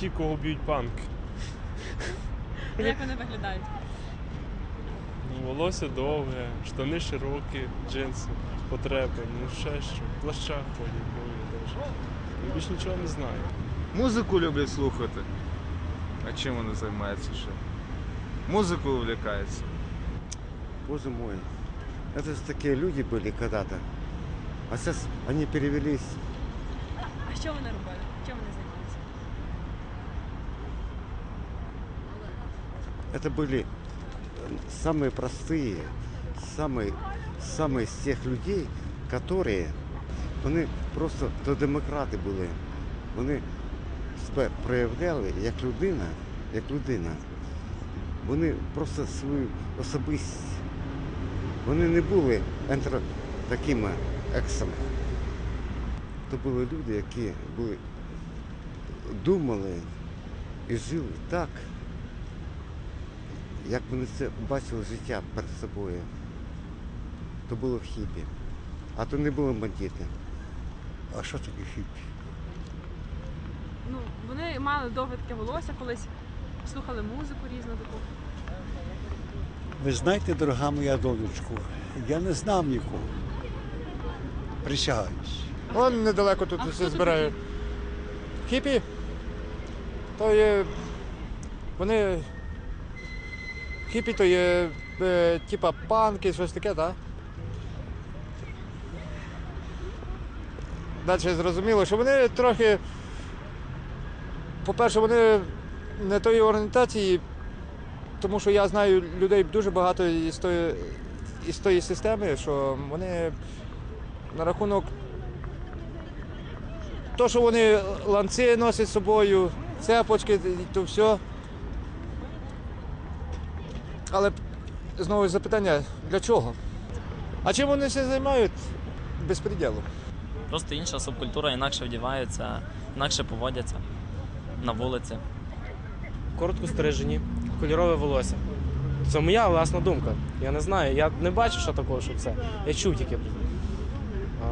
ті, кого б'ють панки. Як вони виглядають? Волосся довге, штани широкі, джинси, потреби, ну ще що. В плащах ходять, довгі теж. Я більш нічого не знаю. Музику люблять слухати. А чим вони займаються ще? Музикою увлікаються. Боже мой, это же такие люди были когда-то. А сейчас они перевелись. А що вони робили? Чим вони займалися? Это были э, самые простые, самые, самые из тех людей, которые, вони просто то демократи були. Вони себе проявляли як людина, як людина. Вони просто свою особистість. Вони не були ентро такими ексами. То були люди, які були, думали і жили так, як вони це бачили життя перед собою. То було хіпі. А то не було бандити. А що таке хіпі? Ну, вони мали довге волосся колись, слухали музику різну таку. Ви знаєте, дорога моя донечко, я не знав нікого. Присягаюсь. Он недалеко тут А хто все збирає. Хіпі? То є. Вони. Хіпі то є е, типа панки, щось таке, так? Далі зрозуміло, що вони трохи. По-перше, вони не тої орієнтації, тому що я знаю людей дуже багато із тої, із тої системи, що вони на рахунок то, що вони ланци носять з собою, цепочки, то все. Але знову запитання, для чого? А чим вони все займають? Безпреділом. Просто інша субкультура інакше вдіваються, інакше поводяться на вулиці. коротко стрижені, кольорове волосся. Це моя власна думка. Я не знаю, я не бачу, що такого, що це. Я чув тільки. А,